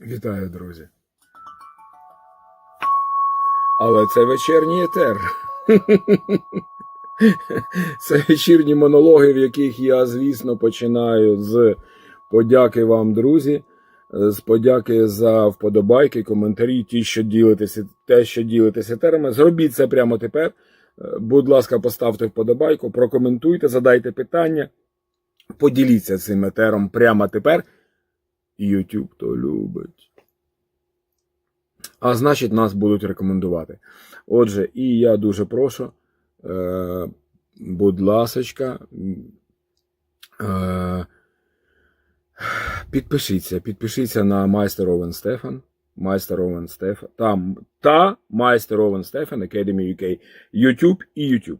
Вітаю, друзі. Але це вечірній етер. Це вечірні монологи, в яких я, звісно, починаю з подяки вам, друзі, з подяки за вподобайки, коментарі, ті, що ділитеся, те, що ділитеся етерами. Зробіть це прямо тепер. Е, Будь ласка, поставте вподобайку, прокоментуйте, задайте питання, поділіться цим етером прямо тепер. YouTube то любить. А значить, нас будуть рекомендувати. Отже, і я дуже прошу, е, будь ласочка, е, підпишіться, підпишіться на майстер Овен Стефан. Майстер Овен Стефан. Там, та майстер Овен Стефан Academy UK. YouTube і YouTube.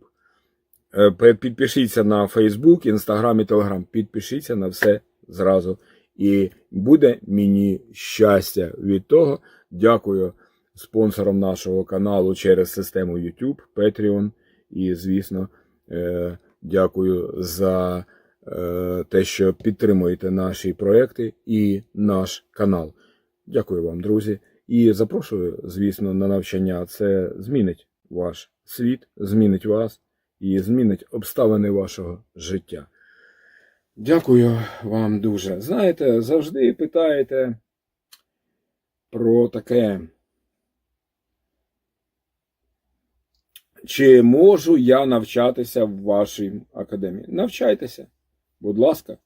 Е, Підпишіться на Facebook, Instagram і Telegram. Підпишіться на все зразу. І буде мені щастя від того. Дякую спонсорам нашого каналу через систему YouTube, Patreon. І, звісно, е, дякую за е, те, що підтримуєте наші проекти і наш канал. Дякую вам, друзі. І запрошую, звісно, на навчання. Це змінить ваш світ, змінить вас і змінить обставини вашого життя. Дякую вам дуже. Знаєте, завжди питаєте про таке. Чи можу я навчатися в вашій академії? Навчайтеся, будь ласка.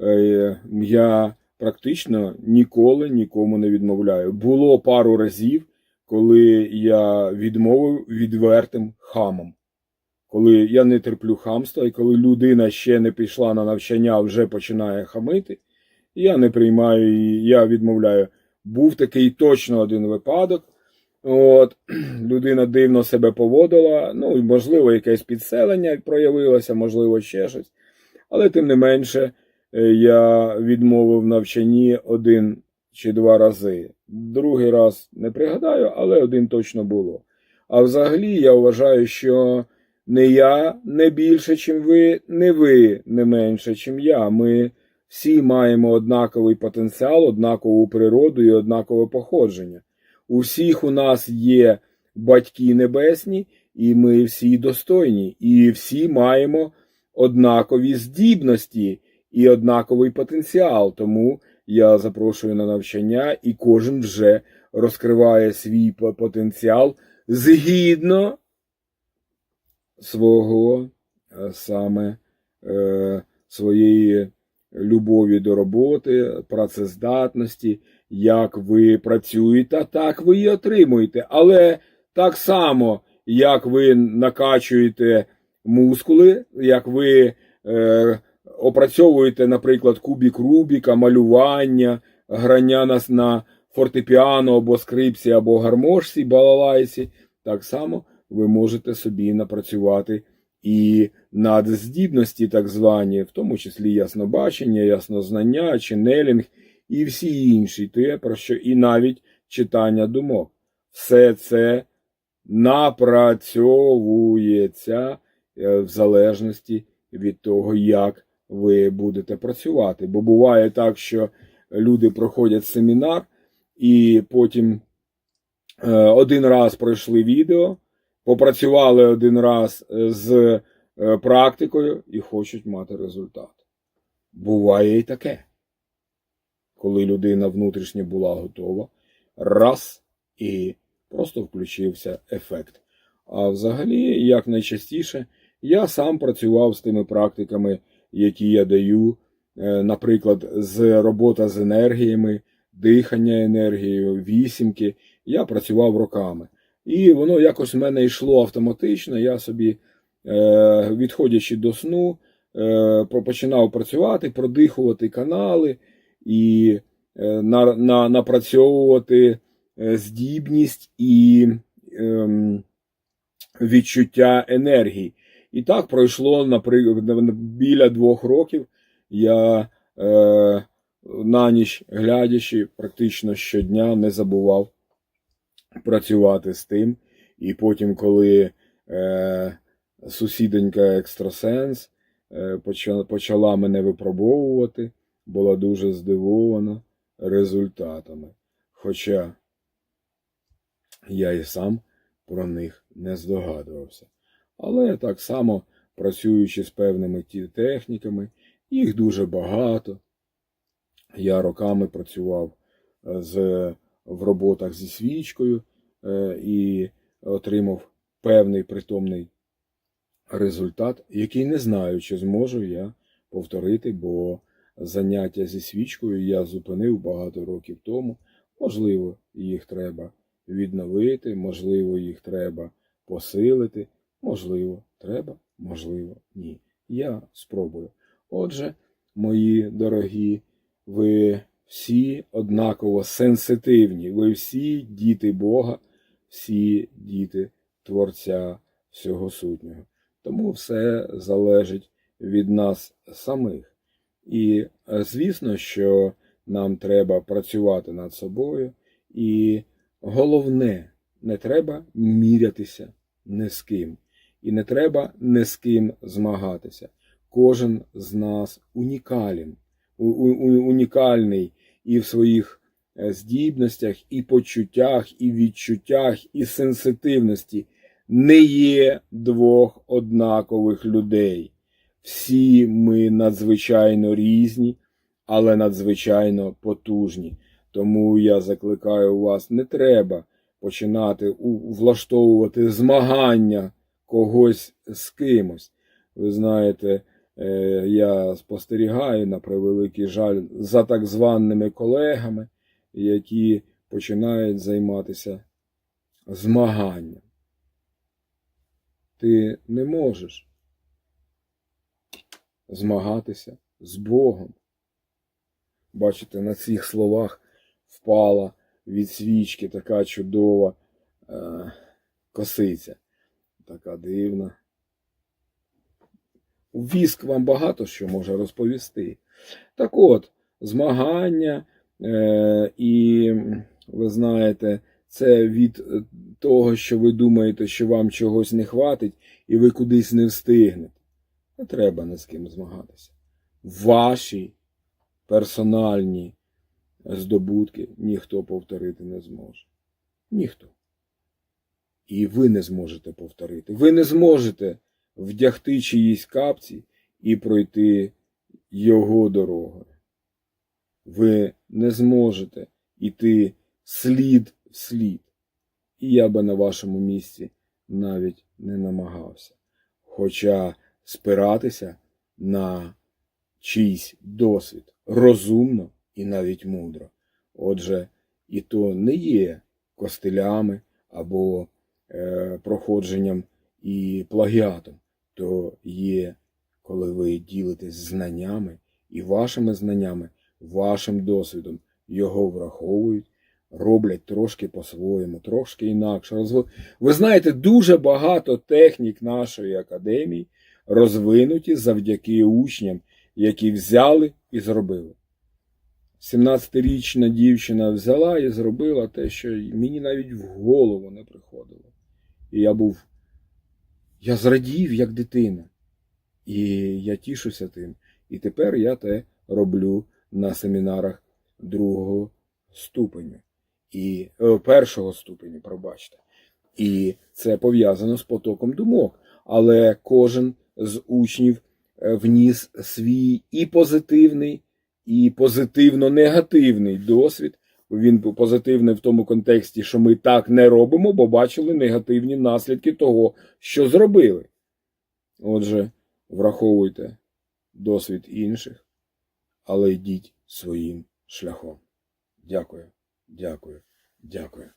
Е, Я практично ніколи нікому не відмовляю. Було пару разів, коли я відмовив відвертим хамом. Коли я не терплю хамства, і коли людина ще не пішла на навчання, вже починає хамити, я не приймаю її, я відмовляю. Був такий точно один випадок. От, людина дивно себе поводила, ну, можливо, якесь підселення проявилося, можливо, ще щось. Але тим не менше, е, я відмовив навчанні один чи два рази. Другий раз не пригадаю, але один точно було. А взагалі я вважаю, що не я не більше, чим ви, не ви не менше, чим я. Ми всі маємо однаковий потенціал, однакову природу і однакове походження. У всіх у нас є батьки небесні, і ми всі достойні, і всі маємо однакові здібності і однаковий потенціал. Тому я запрошую на навчання, і кожен вже розкриває свій потенціал згідно свого е, саме е, своєї любові до роботи, працездатності, як ви працюєте, так ви і отримуєте. Але так само, як ви накачуєте мускули, як ви е, опрацьовуєте, наприклад, кубік Рубіка, малювання, грання на, на фортепіано або скрипці, або гармошці, балалайці, так само ви можете собі напрацювати і надздібності, так звані, в тому числі яснобачення, яснознання, ченелінг і всі інші, те, про що і навіть читання думок. Все це напрацьовується е, в залежності від того, як ви будете працювати. Бо буває так, що люди проходять семінар і потім е, один раз пройшли відео, попрацювали один раз е, з е, практикою і хочуть мати результат. Буває і таке. Коли людина внутрішньо була готова, раз і просто включився ефект. А взагалі, як найчастіше, я сам працював з тими практиками, які я даю, е, наприклад, з робота з енергіями, дихання енергією, вісімки. Я працював роками. І воно якось в мене йшло автоматично. Я собі, е, відходячи до сну, е, починав працювати, продихувати канали і е, на, на, напрацьовувати здібність і ем, відчуття енергії. І так пройшло наприклад, біля двох років. Я на ніч глядячи, практично щодня не забував працювати з тим. І потім, коли е, сусідонька екстрасенс е, почала, мене випробовувати, була дуже здивована, результатами. Хоча я і сам про них не здогадувався. Але так само, працюючи з певними техніками, їх дуже багато. Я роками працював е, з, в роботах зі свічкою е, і отримав певний притомний результат, який не знаю, чи зможу я повторити, бо заняття зі свічкою я зупинив багато років тому. Можливо, їх треба відновити, можливо, їх треба посилити, можливо, треба, можливо, ні. Я спробую. Отже, мої дорогі, ви всі однаково сенситивні, ви всі діти Бога, всі діти Творця всього сутнього. Тому все залежить від нас самих. І е, звісно, що нам треба працювати над собою. І головне, не треба мірятися ні з ким. І не треба ні з ким змагатися. Кожен з нас унікален, у- у- унікальний і в своїх е, здібностях, і почуттях, і відчуттях, і сенситивності. Не є двох однакових людей. Всі ми надзвичайно різні, але надзвичайно потужні. Тому я закликаю вас, не треба починати влаштовувати змагання когось з кимось. Ви знаєте, я спостерігаю на превеликий жаль за так званими колегами, які починають займатися змаганням. Ти не можеш змагатися з Богом. Бачите, на цих словах впала від свічки така чудова е, косиця, така дивна. Віск вам багато що може розповісти. Так от, змагання, е, і ви знаєте, це від того, що ви думаєте, що вам чогось не хватить, і ви кудись не встигнете. Не треба ні з ким змагатися. Ваші персональні здобутки ніхто повторити не зможе. Ніхто. І ви не зможете повторити. Ви не зможете вдягти чиїсь капці і пройти його дорогою. Ви не зможете йти слід в слід. І я би на вашому місці навіть не намагався. Хоча спиратися на чийсь досвід розумно і навіть мудро. Отже, і то не є костилями або е, проходженням і плагіатом, то є, коли ви ділитесь знаннями і вашими знаннями, вашим досвідом його враховують, роблять трошки по-своєму, трошки інакше. Ви знаєте, дуже багато технік нашої академії розвинуті завдяки учням, які взяли і зробили. 17-річна дівчина взяла і зробила те, що мені навіть в голову не приходило. І я був, я зрадів як дитина. І я тішуся тим. І тепер я те роблю на семінарах другого ступеню. І е, першого ступеню, пробачте. І це пов'язано з потоком думок. Але кожен з учнів е, вніс свій і позитивний, і позитивно-негативний досвід. Він був позитивний в тому контексті, що ми так не робимо, бо бачили негативні наслідки того, що зробили. Отже, враховуйте досвід інших, але йдіть своїм шляхом. Дякую, дякую, дякую.